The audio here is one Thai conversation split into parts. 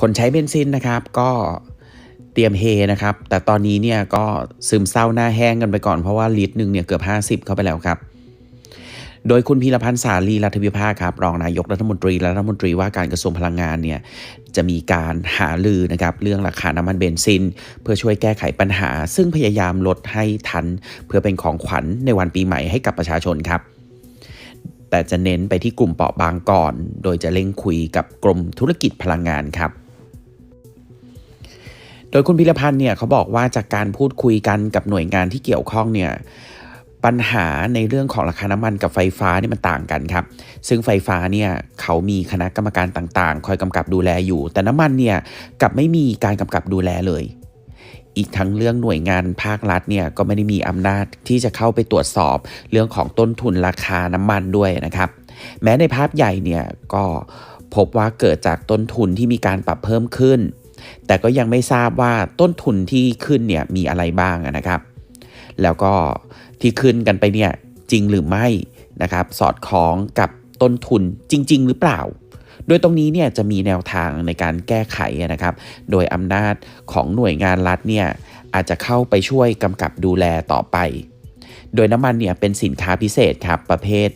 คนใช้เบนซินนะครับก็เตรียมเฮนะครับ แต่ตอนนี้เนี่ยก็ซึมเศร้าหน้าแห้งกันไปก่อนเพราะว่าลิตรหนึ่งเนี่ยเกือบ 50 เข้าไปแล้วครับ โดยคุณพีรพันธ์สาลีรัฐวิภาครับ รองนายกรัฐมนตรีและรัฐมนตรีว่าการกระทรวงพลังงานเนี่ยจะมีการหาลือนะครับเรื่องราคาน้ำมันเบนซิน เพื่อช่วยแก้ไขปัญหา ซึ่งพยายามลดให้ทัน เพื่อเป็นของขวัญในวันปีใหม่ให้กับประชาชนครับแต่จะเน้นไปที่กลุ่มเปราะบางก่อน โดยจะเร่งคุยกับกรมธุรกิจพลังงานครับ โดยคุณพิรพันธ์เนี่ยเขาบอกว่าจากการพูดคุยกันกับหน่วยงานที่เกี่ยวข้องเนี่ยปัญหาในเรื่องของราคาน้ำมันกับไฟฟ้านี่มันต่างกันครับ ซึ่งไฟฟ้าเนี่ยเขามีคณะกรรมการต่างๆ คอยกำกับดูแลอยู่ แต่น้ำมันเนี่ยกับไม่มีการกำกับดูแลเลย อีกทั้งเรื่องหน่วยงานภาครัฐเนี่ยก็ไม่ได้มีอำนาจที่จะเข้าไปตรวจสอบเรื่องของต้นทุนราคาน้ำมันด้วยนะครับ แม้ในภาพใหญ่เนี่ยก็พบว่าเกิดจากต้นทุนที่มีการปรับเพิ่มขึ้น แต่ก็ยังไม่ทราบว่าต้นทุนที่ขึ้นเนี่ยมีอะไรบ้างนะครับ แล้วก็ที่ขึ้นกันไปเนี่ยจริงหรือไม่นะครับ สอดคล้องกับต้นทุนจริง ๆ หรือเปล่า โดยตรงนี้เนี่ยจะมีแนวทางในการแก้ไขนะครับ โดยอำนาจของหน่วยงานรัฐเนี่ยอาจจะเข้าไปช่วยกำกับดูแลต่อไป โดยน้ำมันเนี่ยเป็นสินค้าพิเศษครับประเภท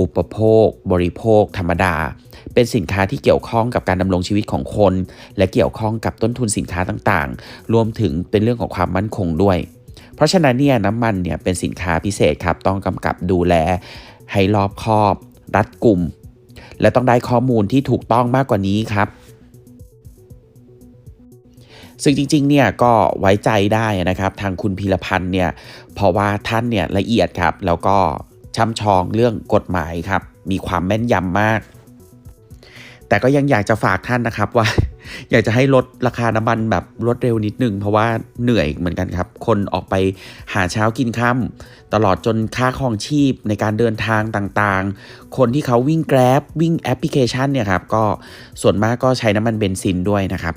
อุปโภค บริโภค ธรรมดา เป็นสินค้าที่เกี่ยวข้องกับการดำรงชีวิตของคน และเกี่ยวข้องกับต้นทุนสินค้าต่างๆ รวมถึงเป็นเรื่องของความมั่นคงด้วย เพราะฉะนั้นเนี่ยน้ำมันเนี่ยเป็นสินค้าพิเศษครับต้องกำกับดูแล ให้รอบคอบ รัดกลุ่ม และต้องได้ข้อมูลที่ถูกต้องมากกว่านี้ครับซึ่งจริงๆ เนี่ยก็ไว้ใจได้นะครับ ทางคุณพีรพันธ์เนี่ย เพราะว่าท่านเนี่ยละเอียดครับ แล้วก็ช่ำชองเรื่องกฎหมายครับ มีความแม่นยำมาก แต่ก็ยังอยากจะฝากท่านนะครับว่า อยากจะให้ลดราคาน้ำมันแบบลดเร็วนิดนึง เพราะว่าเหนื่อยเหมือนกันครับ คนออกไปหาเช้ากินค่ำตลอดจนค่าครองชีพในการเดินทางต่างๆ คนที่เขาวิ่งแกร็บวิ่งแอปพลิเคชันเนี่ยครับก็ส่วนมากก็ใช้น้ำมันเบนซินด้วยนะครับ